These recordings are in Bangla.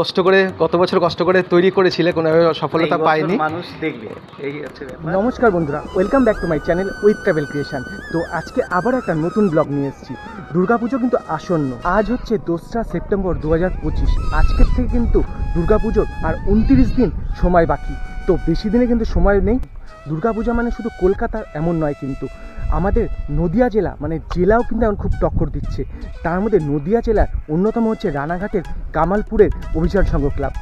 কষ্ট করে কত বছর কষ্ট করে তৈরি করেছিলে কোনো সফলতা পাইনি মানুষ দেখবে এই হচ্ছে নমস্কার বন্ধুরা welcome back to my channel with travel creation. তো আজকে আবার একটা নতুন ব্লগ নিয়ে এসেছি। দুর্গাপুজো কিন্তু আসন্ন। আজ হচ্ছে দোসরা সেপ্টেম্বর দু হাজার পঁচিশ। আজকের থেকে কিন্তু দুর্গাপুজোর আর উনত্রিশ দিন সময় বাকি। তো বেশি দিনে কিন্তু সময় নেই। দুর্গাপূজা মানে শুধু কলকাতার এমন নয় কিন্তু। আমাদের নদিয়া জেলা মানে জেলাও কিন্তু এখন খুব টক্কর দিচ্ছে। তার মধ্যে নদিয়া জেলার অন্যতম হচ্ছে রানাঘাটের কামালপুরের অভিযান সংঘ ক্লাব।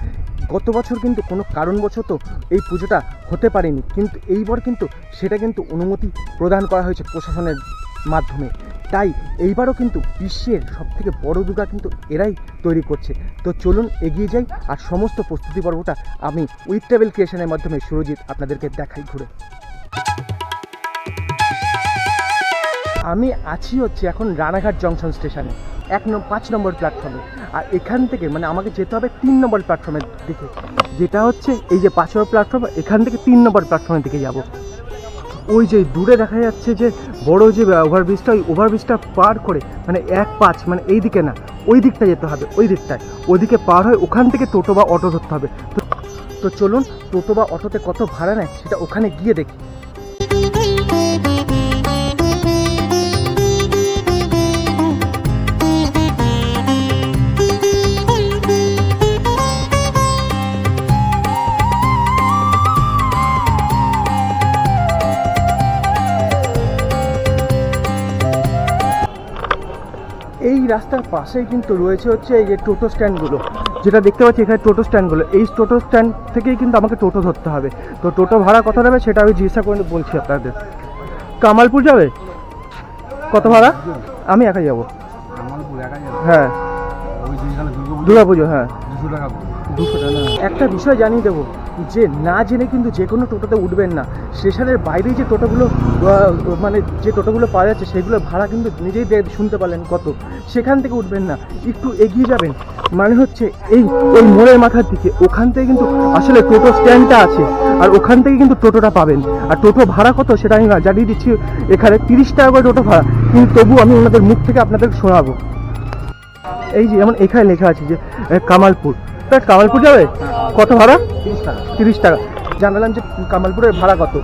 গত বছর কিন্তু কোনো কারণবশত এই পুজোটা হতে পারেনি, কিন্তু এইবার কিন্তু সেটা কিন্তু অনুমতি প্রদান করা হয়েছে প্রশাসনের মাধ্যমে। তাই এইবারও কিন্তু বিশ্বের সবথেকে বড় দুর্গা কিন্তু এরাই তৈরি করছে। তো চলুন এগিয়ে যাই আর সমস্ত প্রস্তুতি পর্বটা আমি উইথ ট্রাভেল ক্রিয়েশনের মাধ্যমে সুরজিৎ আপনাদেরকে দেখাই ঘুরে। আমি আছি হচ্ছে এখন রানাঘাট জংশন স্টেশনে, এক নম্বর পাঁচ নম্বর প্ল্যাটফর্মে আর এখান থেকে মানে আমাকে যেতে হবে তিন নম্বর প্ল্যাটফর্মের দিকে। যেটা হচ্ছে এই যে পাঁচ নম্বর প্ল্যাটফর্ম এখান থেকে তিন নম্বর প্ল্যাটফর্মের দিকে যাব। ওই যে দূরে দেখা যাচ্ছে যে বড় যে ওভারব্রিজটা ওই ওভারব্রিজটা পার করে মানে এক পাঁচ মানে এই দিকে না, ওই দিকটা যেতে হবে, ওই দিকটায়। ওদিকে পার হয়ে ওখান থেকে টোটো বা অটো ধরতে হবে। তো চলুন, টোটো বা অটোতে কত ভাড়া নেয় সেটা ওখানে গিয়ে দেখি। এই রাস্তার পাশেই কিন্তু রয়েছে হচ্ছে এই যে টোটো স্ট্যান্ডগুলো। যেটা দেখতে পাচ্ছি এখানে টোটো স্ট্যান্ডগুলো। এই টোটো স্ট্যান্ড থেকেই কিন্তু আমাকে টোটো ধরতে হবে। তো টোটো ভাড়া কত নেবে সেটা আমি জিজ্ঞাসা করে বলছি আপনাদের। কামালপুর যাবে? কত ভাড়া? আমি একাই যাব? হ্যাঁ। ওই যেখানে দুর্গা দুর্গা পুজো হ্যাঁ। দুশো টাকা একটা বিষয় জানিয়ে দেবো। যে না জেনে কিন্তু যে কোনো টোটোতে উঠবেন না। স্টেশনের বাইরে যে টোটোগুলো মানে যে টোটোগুলো পাওয়া যাচ্ছে সেগুলো ভাড়া কিন্তু নিজেই শুনতে পারলেন কত। সেখান থেকে উঠবেন না, একটু এগিয়ে যাবেন। মানে হচ্ছে এই ওই মোড়ের মাথার দিকে। ওখান থেকে কিন্তু আসলে টোটো স্ট্যান্ডটা আছে, আর ওখান থেকে কিন্তু টোটোটা পাবেন। আর টোটো ভাড়া কত সেটা আমি জানিয়ে দিচ্ছি, এখানে তিরিশ টাকা করে টোটো ভাড়া। কিন্তু তবু আমি ওনাদের মুখ থেকে আপনাদের শোনাবো। এই যে যেমন এখানে লেখা আছে যে কামালপুর। তা কামালপুর যাবে? কত ভাড়া? তিরিশ টাকা। তিরিশ টাকা। জানালাম যে কামালপুরের ভাড়া কত?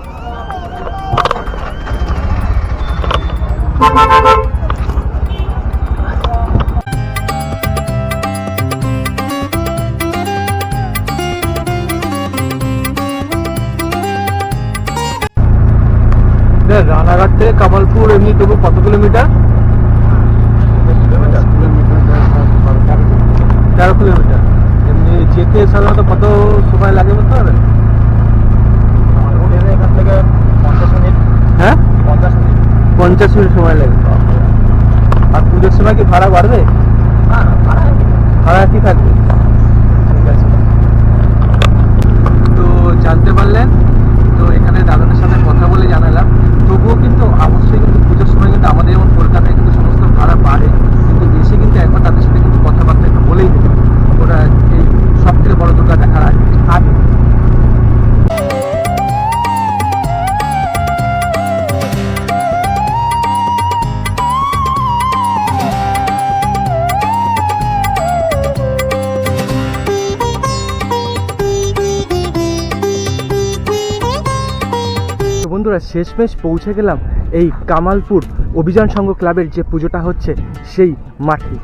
রানাঘাট থেকে কামালপুর এমনি তবু কত কিলোমিটার? তেরো কিলোমিটার। যেতে সাধারণত কত সময় লাগে বলতে পারবেন? এখান থেকে পঞ্চাশ মিনিট হ্যাঁ? পঞ্চাশ মিনিট পঞ্চাশ মিনিট সময় লাগে। আর পুজোর সময় কি ভাড়া বাড়বে? ভাড়া কি থাকবে? ঠিক আছে। তো জানতে পারলেন শেষমেশ পৌঁছে গেলাম এই কামালপুর অভিযান সংঘ ক্লাবের যে পুজোটা হচ্ছে সেই মাঠে।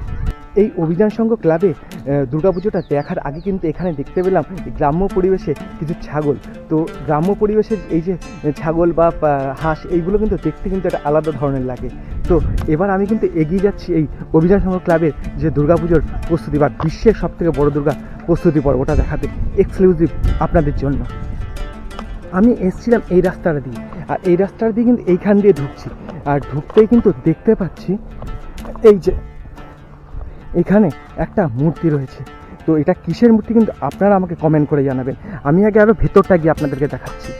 এই অভিযান সংঘ ক্লাবে আহ, দুর্গাপুজোটা দেখার আগে কিন্তু এখানে দেখতে পেলাম গ্রাম্য পরিবেশে কিছু ছাগল। তো গ্রাম্য পরিবেশের এই যে ছাগল বা হাঁস এইগুলো কিন্তু দেখতে কিন্তু একটা আলাদা ধরনের লাগে। তো এবার আমি কিন্তু এগিয়ে যাচ্ছি এই অভিযান সংঘ ক্লাবের যে দুর্গাপুজোর প্রস্তুতি বা বিশ্বের সবথেকে বড় দুর্গা প্রস্তুতি পর্বটা দেখাতে এক্সক্লুসিভ আপনাদের জন্য। আমি এসছিলাম এই রাস্তাটা দিয়ে আর এই রাস্তাটা দিয়ে কিন্তু এইখান দিয়ে ঢুকছি। আর ঢুকতেই কিন্তু দেখতে পাচ্ছি এই যে এখানে একটা মূর্তি রয়েছে। তো এটা কিসের মূর্তি কিন্তু আপনারা আমাকে কমেন্ট করে জানাবেন। আমি আগে আরও ভেতরটা গিয়ে আপনাদেরকে দেখাচ্ছি।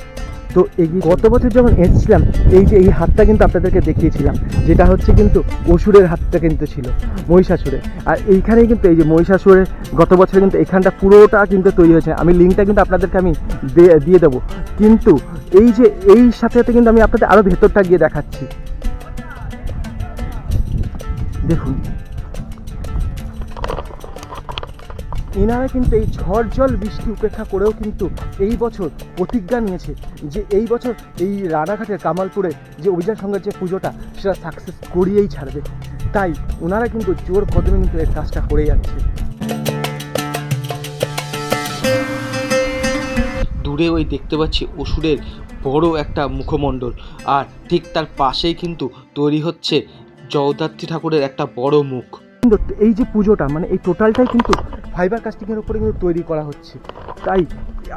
তো এই গত বছর যখন এসেছিলাম, এই যে এই হাতটা কিন্তু আপনাদেরকে দেখিয়েছিলাম, যেটা হচ্ছে কিন্তু অসুরের হাতটা কিন্তু ছিল, মহিষাসুরের। আর এইখানেই কিন্তু এই যে মহিষাসুরের গত বছর কিন্তু এখানটা পুরোটা কিন্তু তৈরি হয়েছে। আমি লিঙ্কটা কিন্তু আপনাদেরকে আমি দিয়ে দেবো। কিন্তু এই যে এই সাথে সাথে কিন্তু আমি আপনাদের আরও ভেতরটা গিয়ে দেখাচ্ছি। দেখুন। এনারা কিন্তু এই ঝড় জল বৃষ্টি উপেক্ষা করেও কিন্তু এই বছর প্রতিজ্ঞা নিয়েছে যে এই বছর এই রানাঘাটের কামালপুরে যে অভিযান সংঘের যে পুজোটা, সেটা সাকসেস করিয়েই ছাড়বে। তাই ওনারা কিন্তু জোর কদমে কিন্তু এই কাজটা করে যাচ্ছে। দূরে ওই দেখতে পাচ্ছি অসুরের বড় একটা মুখমণ্ডল। আর ঠিক তার পাশেই কিন্তু তৈরি হচ্ছে জগদ্ধাত্রী ঠাকুরের একটা বড় মুখ। কিন্তু এই যে পুজোটা মানে এই টোটালটাই কিন্তু ফাইবার কাস্টিংয়ের উপরে কিন্তু তৈরি করা হচ্ছে। তাই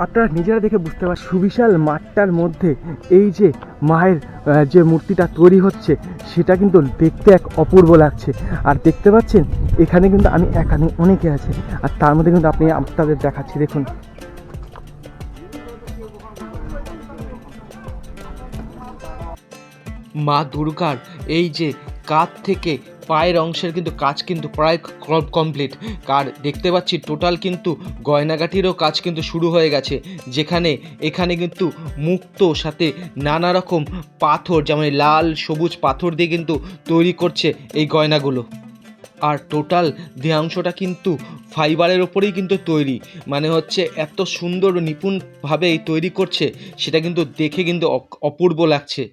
আপনারা নিজেরা দেখে বুঝতে পারছেন সুবিশাল মাঠটার মধ্যে এই যে মায়ের যে মূর্তিটা তৈরি হচ্ছে, সেটা কিন্তু দেখতে এক অপূর্ব লাগছে। আর দেখতে পাচ্ছেন, এখানে কিন্তু আমি এখানে অনেকে আছে, আর তার মধ্যে কিন্তু আপনি আপনাদের দেখাচ্ছি, দেখুন। মা দুর্গার এই যে কাঁধ থেকে পায়ের অংশের কিন্তু কাজ কিন্তু প্রায় কমপ্লিট আর দেখতে পাচ্ছি টোটাল কিন্তু গয়নাগাটিরও কাজ কিন্তু শুরু হয়ে গেছে। যেখানে, এখানে কিন্তু মুক্ত সাথে নানা রকম পাথর, যেমন লাল সবুজ পাথর দিয়ে কিন্তু তৈরি করছে এই গয়নাগুলো। আর টোটাল দেহাংশটা কিন্তু ফাইবারের ওপরেই কিন্তু তৈরি। মানে হচ্ছে এত সুন্দর নিপুণভাবে এই তৈরি করছে, সেটা কিন্তু দেখে কিন্তু অপূর্ব লাগছে।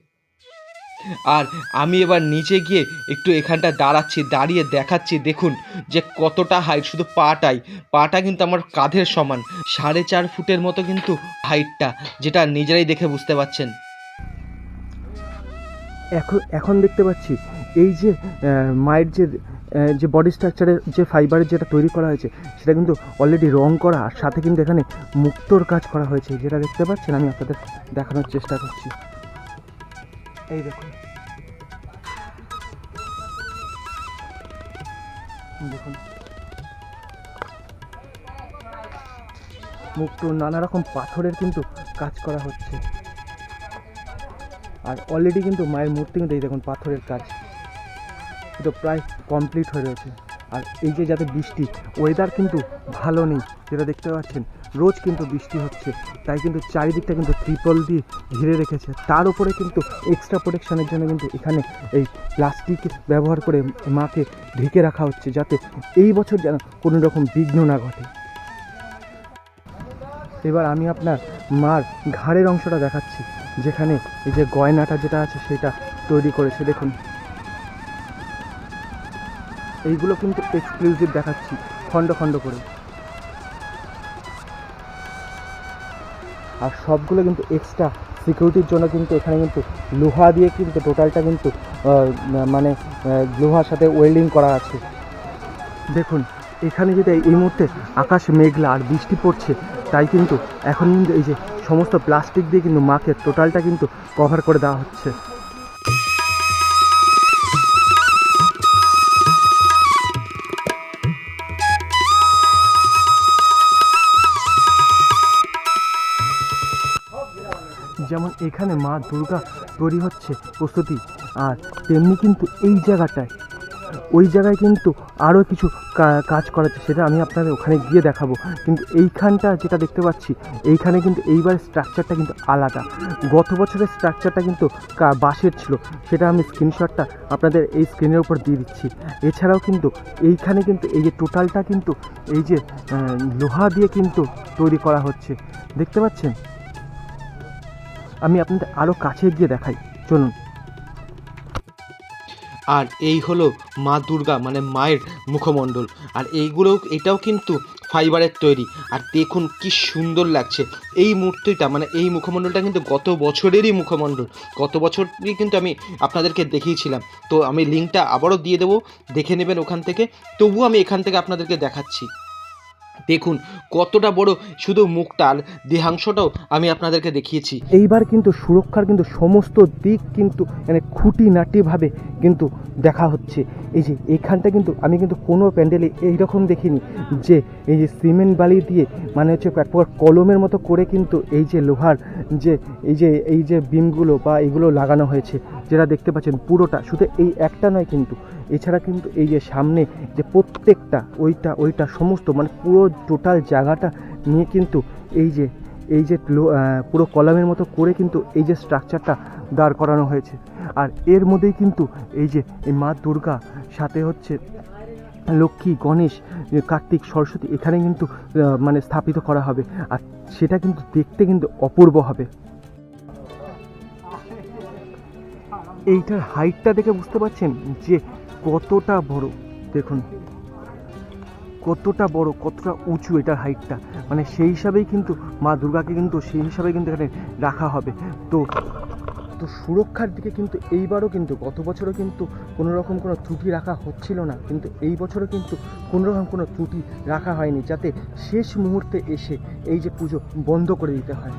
আর আমি এবার নিচে গিয়ে একটু এখানটা দাঁড়াচ্ছি, দাঁড়িয়ে দেখাচ্ছি, দেখুন যে কতটা হাইট শুধু পাটাই। পাটা কিন্তু আমার কাঁধের সমান, সাড়ে চার ফুটের মতো কিন্তু হাইটটা যেটা নিজেরাই দেখে বুঝতে পারছেন। এখন এখন দেখতে পাচ্ছি এই যে মায়ের যে যে বডি স্ট্রাকচারের যে ফাইবারের যেটা তৈরি করা হয়েছে, সেটা কিন্তু অলরেডি রং করা, আর সাথে কিন্তু এখানে মুক্তোর কাজ করা হয়েছে, যেটা দেখতে পাচ্ছেন, আমি আপনাদের দেখানোর চেষ্টা করছি। এই দেখুন। দেখুন। মুক্ত নানা রকম পাথরের কিন্তু কাজ করা হচ্ছে। আর অলরেডি কিন্তু মায়ের মূর্তি কিন্তু এই দেখুন, পাথরের কাজ। এটা প্রায় কমপ্লিট হয়ে রয়েছে। আর এই যে যাতে বৃষ্টি ওয়েদার কিন্তু ভালো নেই, যেটা দেখতে পাচ্ছেন, রোজ কিন্তু বৃষ্টি হচ্ছে। তাই কিন্তু চারিদিকটা কিন্তু ত্রিপল দিয়ে ঘিরে রেখেছে। তার উপরে কিন্তু এক্সট্রা প্রোটেকশনের জন্য কিন্তু এখানে এই প্লাস্টিক ব্যবহার করে মাকে ঢেকে রাখা হচ্ছে যাতে এই বছর যেন কোনো রকম বিঘ্ন না ঘটে। এবার আমি আপনার মার ঘাড়ের অংশটা দেখাচ্ছি, যেখানে এই যে গয়নাটা যেটা আছে সেটা তৈরি করেছে। দেখুন। এইগুলো কিন্তু এক্সক্লুসিভ দেখাচ্ছি, খণ্ড খণ্ড করে। আর সবগুলো কিন্তু এক্সট্রা সিকিউরিটির জন্য কিন্তু এখানে কিন্তু লোহা দিয়ে কিন্তু টোটালটা কিন্তু মানে লোহার সাথে ওয়েল্ডিং করা আছে। দেখুন, এখানে যেটা এই মুহূর্তে আকাশ মেঘলা আর বৃষ্টি পড়ছে, তাই কিন্তু এখন কিন্তু এই যে সমস্ত প্লাস্টিক দিয়ে কিন্তু মাকে টোটালটা কিন্তু কভার করে দেওয়া হচ্ছে। এখানে মা দুর্গা তৈরি হচ্ছে প্রস্তুতি। আর তেমনি কিন্তু এই জায়গাটায়, ওই জায়গায় কিন্তু আরও কিছু কাজ করাচ্ছে সেটা আমি আপনাদের ওখানে গিয়ে দেখাবো। কিন্তু এইখানটা যেটা দেখতে পাচ্ছি, এইখানে কিন্তু এইবার স্ট্রাকচারটা কিন্তু আলাদা। গত বছরের স্ট্রাকচারটা কিন্তু বাঁশের ছিল, সেটা আমি স্ক্রিনশটটা আপনাদের এই স্ক্রিনের উপর দিয়ে দিচ্ছি। এছাড়াও কিন্তু এইখানে কিন্তু এই যে টোটালটা কিন্তু এই যে লোহা দিয়ে কিন্তু তৈরি করা হচ্ছে। দেখতে পাচ্ছেন? আমি আপনাদের আরও কাছে গিয়ে দেখাই। চলুন। আর এই হলো মা দুর্গা মানে মায়ের মুখমণ্ডল। আর এইগুলোও এটাও কিন্তু ফাইবারের তৈরি। আর দেখুন কি সুন্দর লাগছে। এই মূর্তিটা মানে এই মুখমণ্ডলটা কিন্তু গত বছরেরই মুখমণ্ডল। গত বছরই কিন্তু আমি আপনাদেরকে দেখিয়েছিলাম। তো আমি লিঙ্কটা আবারও দিয়ে দেবো, দেখে নেবেন ওখান থেকে। তবুও আমি এখান থেকে আপনাদেরকে দেখাচ্ছি। দেখুন, কতটা বড় শুধু মুখটা আর দেহাংশটাও আমি আপনাদেরকে দেখিয়েছি। এইবার কিন্তু সুরক্ষার কিন্তু সমস্ত দিক কিন্তু মানে খুঁটিনাটিভাবে কিন্তু দেখা হচ্ছে। এই যে এইখানটা কিন্তু আমি কিন্তু কোনো প্যান্ডেলে এইরকম দেখিনি যে এই যে সিমেন্ট বালি দিয়ে মানে হচ্ছে এক প্রকার কলমের মতো করে কিন্তু এই যে লোহার যে এই যে এই যে বিমগুলো বা এগুলো লাগানো হয়েছে, যেটা দেখতে পাচ্ছেন পুরোটা, শুধু এই একটা নয় কিন্তু। এছাড়া কিন্তু এই যে সামনে যে প্রত্যেকটা, ওইটা ওইটা সমস্ত মানে পুরো টোটাল জায়গাটা নিয়ে কিন্তু এই যে এই যে পুরো কলামের মতো করে কিন্তু এই যে স্ট্রাকচারটা দাঁড় করানো হয়েছে। আর এর মধ্যেই কিন্তু এই যে, এই মা দুর্গা, সাথে হচ্ছে লক্ষ্মী, গণেশ, কার্তিক, সরস্বতী এখানে কিন্তু মানে স্থাপিত করা হবে। আর সেটা কিন্তু দেখতে কিন্তু অপূর্ব হবে। এইটার হাইটটা দেখে বুঝতে পারছেন যে কতটা বড়। দেখুন। কতটা বড়, কতটা উঁচু এটার হাইটটা মানে সেই হিসাবেই কিন্তু মা দুর্গাকে কিন্তু, সেই হিসাবে কিন্তু এখানে রাখা হবে। তো তো সুরক্ষার দিকে কিন্তু এইবারও কিন্তু, গত বছরও কিন্তু কোনো রকম কোনো ত্রুটি রাখা হচ্ছিল না। কিন্তু এই বছরও কিন্তু কোনো রকম কোনো ত্রুটি রাখা হয়নি, যাতে শেষ মুহূর্তে এসে এই যে পুজো বন্ধ করে দিতে হয়।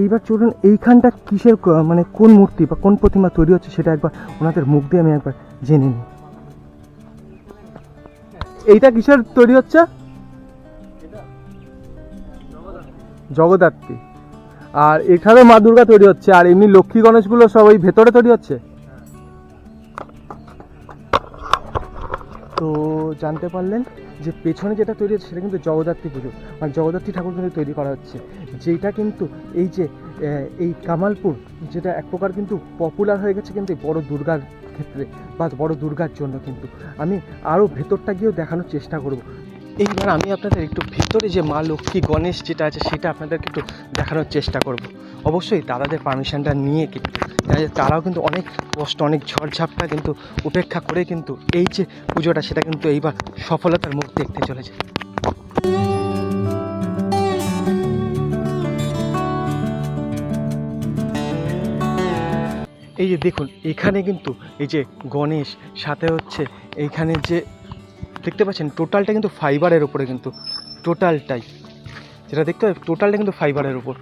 এইবার চলুন, এইখানটা কিসের মানে কোন মূর্তি বা কোন প্রতিমা তৈরি হচ্ছে সেটা একবার ওনাদের মুখ দিয়ে আমি একবার জেনে নিই। এইটা কিসের তৈরি হচ্ছে? জগদ্ধাত্রী। আর এখানে মা দুর্গা তৈরি হচ্ছে, আর এমনি লক্ষ্মী গণেশগুলো সব ওই ভেতরে তৈরি হচ্ছে? তো জানতে পারলেন যে পেছনে যেটা তৈরি হচ্ছে সেটা কিন্তু জগদ্ধাত্রী পুজো। আর জগদ্ধাত্রী ঠাকুর কিন্তু তৈরি করা হচ্ছে। যেটা কিন্তু এই যে এই কামালপুর, যেটা এক প্রকার কিন্তু পপুলার হয়ে গেছে কিন্তু এই বড় দুর্গার ক্ষেত্রে বা বড় দুর্গার জন্য কিন্তু। আমি আরও ভেতরটা গিয়েও দেখানোর চেষ্টা করব। এইবার আমি আপনাদের একটু ভেতরে যে মা লক্ষ্মী গণেশ যেটা আছে সেটা আপনাদেরকে একটু দেখানোর চেষ্টা করব। অবশ্যই তারাদের পারমিশনটা নিয়ে কিন্তু তারাও কিন্তু অনেক কষ্ট, অনেক ঝড়ঝাপটা কিন্তু উপেক্ষা করে কিন্তু এই যে পুজোটা সেটা কিন্তু এইবার সফলতার মুখ দেখতে চলেছে। এই যে দেখুন, এখানে কিন্তু এই যে গণেশ, সাথে হচ্ছে এইখানে যে, দেখতে পাচ্ছেন টোটালটা কিন্তু ফাইবারের উপরে কিন্তু, টোটালটাই। যেটা দেখতে পাবেন টোটালটা কিন্তু ফাইবারের উপর।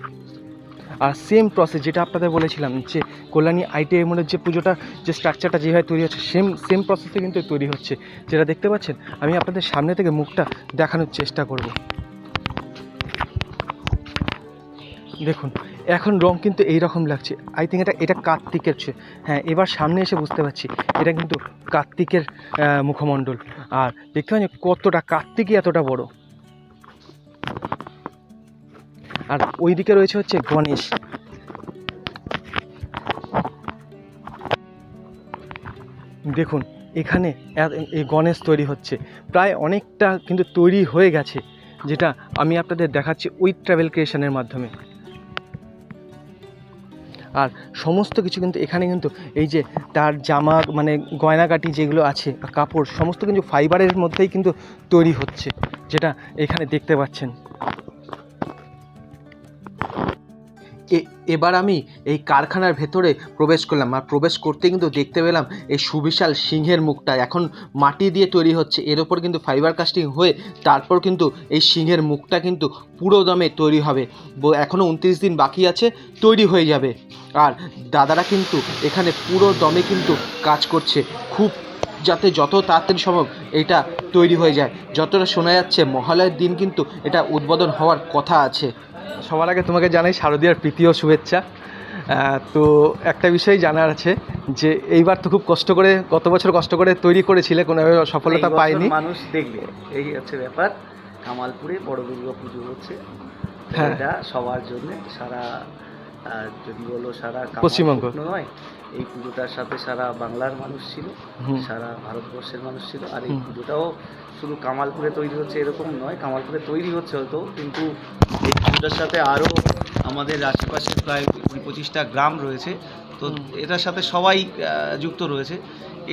আর সেম প্রসেস যেটা আপনাদের বলেছিলাম যে, কল্যাণী আইটিআইএমের যে পুজোটা, যে স্ট্রাকচারটা যেভাবে তৈরি হচ্ছে সেম সেম প্রসেসে কিন্তু তৈরি হচ্ছে। যেটা দেখতে পাচ্ছেন, আমি আপনাদের সামনে থেকে মুখটা দেখানোর চেষ্টা করব। দেখুন, এখন রং কিন্তু এই রকম লাগছে। আই থিঙ্ক এটা এটা কার্তিকের চেয়ে হ্যাঁ এবার সামনে এসে বুঝতে পারছি, এটা কিন্তু কার্তিকের মুখমণ্ডল। আর দেখতে পাচ্ছেন কতটা, কার্তিকই এতটা বড়। আর ওইদিকে রয়েছে হচ্ছে গণেশ। দেখুন, এখানে এই গণেশ তৈরি হচ্ছে। প্রায় অনেকটা কিন্তু তৈরি হয়ে গেছে, যেটা আমি আপনাদের দেখাচ্ছি উইথ ট্রাভেল ক্রিয়েশনের মাধ্যমে। আর সমস্ত কিছু কিন্তু এখানে কিন্তু এই যে তার জামা মানে গয়নাকাটি যেগুলো আছে কাপড়, সমস্ত কিন্তু ফাইবারের মধ্যেই কিন্তু তৈরি হচ্ছে, যেটা এখানে দেখতে পাচ্ছেন। এবার আমি এই কারখানার ভেতরে প্রবেশ করলাম। আর প্রবেশ করতে কিন্তু দেখতে পেলাম এই সুবিশাল সিংহের মুখটা। এখন মাটি দিয়ে তৈরি হচ্ছে। এর ওপর কিন্তু ফাইবার কাস্টিং হয়ে তারপর কিন্তু এই সিংহের মুখটা কিন্তু পুরো দমে তৈরি হবে। এখনও উনত্রিশ দিন বাকি আছে, তৈরি হয়ে যাবে। আর দাদারা কিন্তু এখানে পুরো দমে কিন্তু কাজ করছে। খুব যাতে যত তাড়াতাড়ি সম্ভব এটা তৈরি হয়ে যায়। যতটা শোনা যাচ্ছে মহালয়ের দিন কিন্তু এটা উদ্বোধন হওয়ার কথা আছে। সবার আগে তোমাকে জানাই শারদীয়ার প্রীতি ও শুভেচ্ছা। তো একটা বিষয় জানার আছে যে এইবার তো খুব কষ্ট করে গত বছর কষ্ট করে তৈরি করেছিলে কোনো সফলতা পায়নি মানুষ দেখবে এই হচ্ছে ব্যাপার। কামালপুরে বড় দুর্গা পুজো হচ্ছে। হ্যাঁ। সবার জন্য সারা যদি বলো সারা পশ্চিমবঙ্গ। নয় এই পুজোটার সাথে সারা বাংলার মানুষ ছিল সারা ভারতবর্ষের মানুষ ছিল। আর এই পুজোটাও শুধু কামালপুরে তৈরি হচ্ছে এরকম নয় কামালপুরে তৈরি হচ্ছে হয়তো কিন্তু এই পুজোটার সাথে আরও আমাদের আশেপাশে প্রায় কুড়ি পঁচিশটা গ্রাম রয়েছে। তো এটার সাথে সবাই যুক্ত রয়েছে।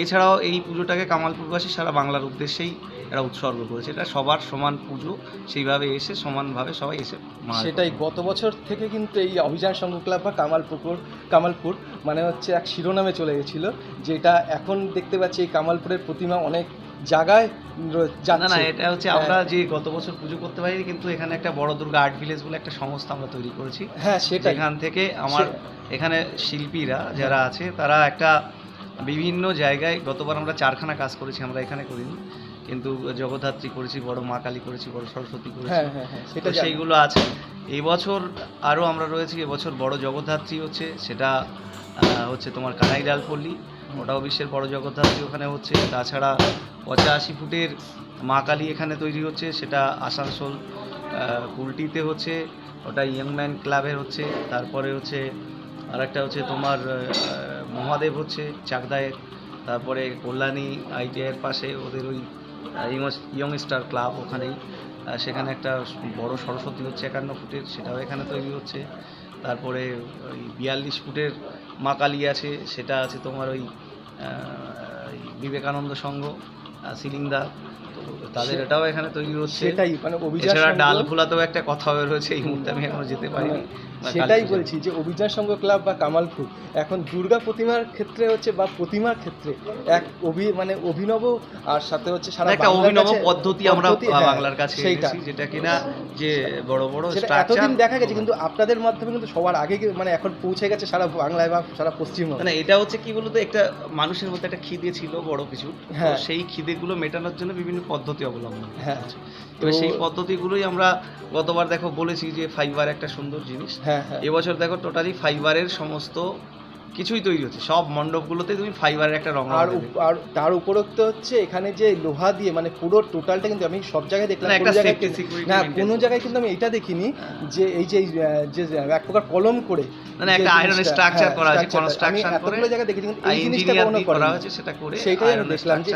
এছাড়াও এই পুজোটাকে কামালপুরবাসী সারা বাংলার উদ্দেশ্যেই এরা উৎসর্গ করেছে। এটা সবার সমান পুজো, সেইভাবে এসে সমানভাবে সবাই এসে সেটাই, গত বছর থেকে কিন্তু এই অভিযান সংঘ ক্লাব বা কামালপুকুর, কামালপুর মানে হচ্ছে এক শিরোনামে চলে গেছিল, যেটা এখন দেখতে পাচ্ছি এই কামালপুরের প্রতিমা অনেক জায়গায় না না এটা হচ্ছে আমরা যে গত বছর পুজো করতে পারিনি কিন্তু এখানে একটা বড় দুর্গা আর্ট ভিলেজ বলে একটা সংস্থা আমরা তৈরি করেছি। হ্যাঁ সেটাই। এখান থেকে আমার এখানে শিল্পীরা যারা আছে তারা একটা বিভিন্ন জায়গায় গতবার আমরা চারখানা কাজ করেছি আমরা এখানে করিনি। কিন্তু জগদ্ধাত্রী করেছি বড় মা কালী করেছি বড় সরস্বতী করেছি। হ্যাঁ হ্যাঁ হ্যাঁ সেটা সেইগুলো আছে। এবছর বছর আরও আমরা রয়েছি এবছর বড় জগদ্ধাত্রী হচ্ছে সেটা হচ্ছে তোমার কানাইডাল পল্লী ওটাও বিশ্বের বড় জগদ্ধাত্রী ওখানে হচ্ছে। তাছাড়া পঁচাশি ফুটের মা কালী এখানে তৈরি হচ্ছে, সেটা আসানসোল কুলটিতে হচ্ছে, ওটা ইয়ংম্যান ক্লাবের হচ্ছে, তারপরে হচ্ছে আরেকটা হচ্ছে তোমার মহাদেব হচ্ছে, চাকদায়ের, তারপরে কল্যাণী, আইটিআইয়ের পাশে ওদের ওই ইয়ং স্টার ক্লাব ওখানেই সেখানে একটা বড় সরস্বতী হচ্ছে একান্ন ফুটের, সেটাও এখানে তৈরি হচ্ছে। তারপরে ওই বিয়াল্লিশ ফুটের মা কালী আছে সেটা আছে তোমার ওই বিবেকানন্দ সংঘ সিলিংদা। তো তাদের এটাও এখানে তৈরি হচ্ছে। সেটাই মানে অভিযান ডাল খোলাতেও একটা কথা হয়ে রয়েছে এই মুহূর্তে আমি এখনও যেতে পারিনি। কালী সেটাই বলছি যে অভিযান সংঘ ক্লাব বা কামালপুর এখন দুর্গা প্রতিমার ক্ষেত্রে হচ্ছে বা প্রতিমার ক্ষেত্রে এক অভি মানে অভিনব আর সাথে হচ্ছে সারা একটা অভিনব পদ্ধতি আমরা হ্যাঁ, বাংলার কাছে সেইটা। যেটা কিনা যে বড় বড় সেটা এতদিন দেখা গেছে কিন্তু আপনাদের মাধ্যমে কিন্তু সবার আগে মানে এখন পৌঁছে গেছে সারা বাংলায় বা সারা পশ্চিমবঙ্গে। মানে এটা হচ্ছে কি বলতো একটা মানুষের মধ্যে একটা খিদে ছিল বড় কিছু। হ্যাঁ। সেই খিদেগুলো মেটানোর জন্য বিভিন্ন পদ্ধতি অবলম্বন হ্যাঁ। এবার তো- সেই পদ্ধতিগুলোই আমরা গতবার দেখো বলেছি যে ফাইবার একটা সুন্দর জিনিস। হ্যাঁ। এবছর দেখো টোটালি ফাইবারের সমস্ত কিছুই তৈরি হচ্ছে সব মণ্ডপগুলোতে তুমি ফাইবারের একটা রং আর আর তার উপরোক্ত হচ্ছে এখানে যে লোহা দিয়ে মানে পুরো টোটালটা কিন্তু আমি সব জায়গায় দেখলাম না, কোনো একটা জায়গায় কিন্তু- না maintain কোনো করছে। জায়গায় কিন্তু আমি এটা দেখিনি হ্যাঁ। যে এই যে যে এক প্রকার কলম করে মানে একটা আয়রনের জিনিসটা- স্ট্রাকচার হ্যাঁ, করা আছে কনস্ট্রাকশন করে এতগুলো জায়গায় দেখেছি কিন্তু এই জিনিসটা দিয়ে করা হয়েছে সেটা করে সেইটাই আমি দেখলাম যে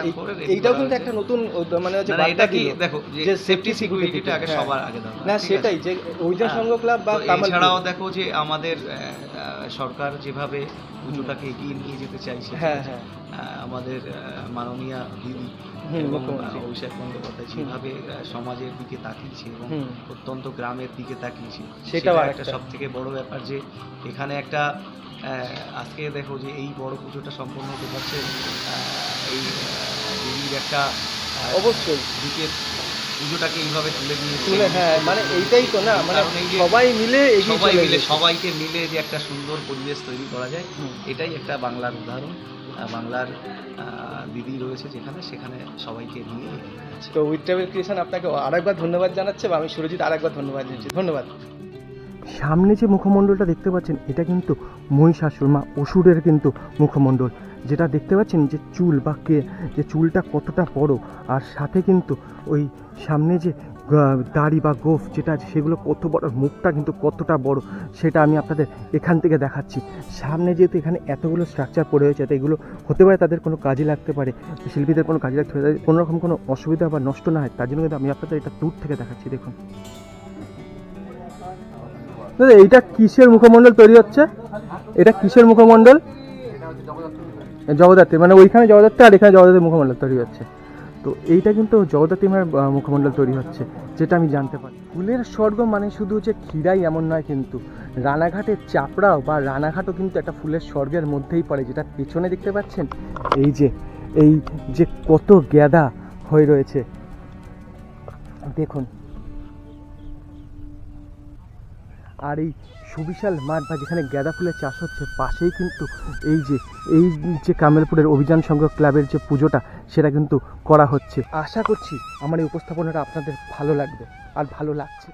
এইটাও কিন্তু একটা নতুন মানে হচ্ছে না, না, এটা কি দেখো যে সেফটি সিকিউরিটিটা আগে হ্যাঁ। সবার আগে দরকার না সেটাই যে হ্যাঁ। সংঘ ক্লাব বা তো কামাল এছাড়াও দেখো যে আমাদের সরকার যেভাবে পুজোটাকে এগিয়ে নিয়ে যেতে চাইছে? হ্যাঁ হ্যাঁ। আমাদের মাননীয়া দিদি এবং অভিষেক বন্দ্যোপাধ্যায় যেভাবে সমাজের দিকে তাকিয়েছে এবং। অত্যন্ত গ্রামের দিকে তাকিয়েছে সেটাও একটা সব থেকে বড় ব্যাপার যে এখানে একটা আজকে দেখো যে এই বড় পুজোটা সম্পন্ন হতে পারছে এই দেবীর একটা অবশ্যই। দিকে পুজোটাকে এইভাবে তুলে নিয়ে তুলে হ্যাঁ মানে এইটাই তো না মানে সবাই মিলে সবাই মিলে সবাইকে মিলে যে একটা সুন্দর পরিবেশ তৈরি করা যায় এটাই একটা বাংলার উদাহরণ। বাংলার দিদি রয়েছে যেখানে সেখানে সবাইকে নিয়ে তো উইথ ট্রাভেল ক্রিয়েশন আপনাকে আরেকবার ধন্যবাদ জানাচ্ছে বা আমি সুরজিৎ আরেকবার ধন্যবাদ জানাচ্ছি। ধন্যবাদ। সামনে যে মুখমণ্ডলটা দেখতে পাচ্ছেন এটা কিন্তু মহিষাসুর মা অসুরের কিন্তু মুখমণ্ডল। যেটা দেখতে পাচ্ছেন যে চুল বা কে, যে চুলটা কতটা বড়, আর সাথে কিন্তু ওই সামনে যে দাড়ি বা গোফ যেটা আছে সেগুলো কত বড় মুখটা কিন্তু কতটা বড়, সেটা আমি আপনাদের এখান থেকে দেখাচ্ছি। সামনে যেহেতু এখানে এতগুলো স্ট্রাকচার পড়ে রয়েছে, তো এগুলো হতে পারে তাদের কোনো কাজে লাগতে পারে, শিল্পীদের কোনো কাজে লাগতে পারে, কোনো রকম কোনো অসুবিধা বা নষ্ট না হয়, তার জন্য কিন্তু আমি আপনাদের এটা দূর থেকে দেখাচ্ছি, দেখুন। দাদা, এইটা কিসের মুখমণ্ডল তৈরি হচ্ছে? এটা কিসের মুখমণ্ডল? জগদ্ধাত্রী মানে ওইখানে জগদ্ধাত্রী আর এখানে জগদ্ধাত্রী মুখমণ্ডল তৈরি হচ্ছে। তো এইটা কিন্তু জগদ্ধাত্রী মায়ের আহ, মুখমণ্ডল তৈরি হচ্ছে যেটা আমি জানতে পারি। ফুলের স্বর্গ মানে শুধু হচ্ছে ক্ষীরাই এমন নয় কিন্তু রানাঘাটের চাপড়াও বা রানাঘাটও কিন্তু একটা ফুলের স্বর্গের মধ্যেই পড়ে যেটা পেছনে দেখতে পাচ্ছেন? এই যে এই যে কত গ্যাদা হয়ে রয়েছে। দেখুন। আর এই সুবিশাল মাঠ বা যেখানে গাঁদা ফুলের চাষ হচ্ছে, পাশেই কিন্তু এই যে এই যে কামেলপুরের অভিযান সংঘ ক্লাবের যে পুজোটা, সেটা কিন্তু করা হচ্ছে। আশা করছি আমার এই উপস্থাপনাটা আপনাদের ভালো লাগবে, আর ভালো লাগছে।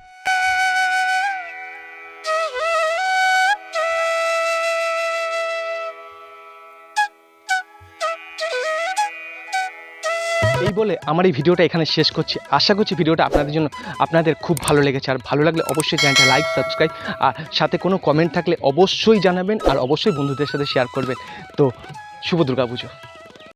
বলে আমার এই ভিডিওটা এখানে শেষ করছি। আশা করছি ভিডিওটা আপনাদের জন্য আপনাদের খুব ভালো লেগেছে। আর ভালো লাগলে অবশ্যই চ্যানেলটা লাইক, সাবস্ক্রাইব আর সাথে কোনো কমেন্ট থাকলে অবশ্যই জানাবেন আর অবশ্যই বন্ধুদের সাথে শেয়ার করবেন। তো শুভ দুর্গা পুজো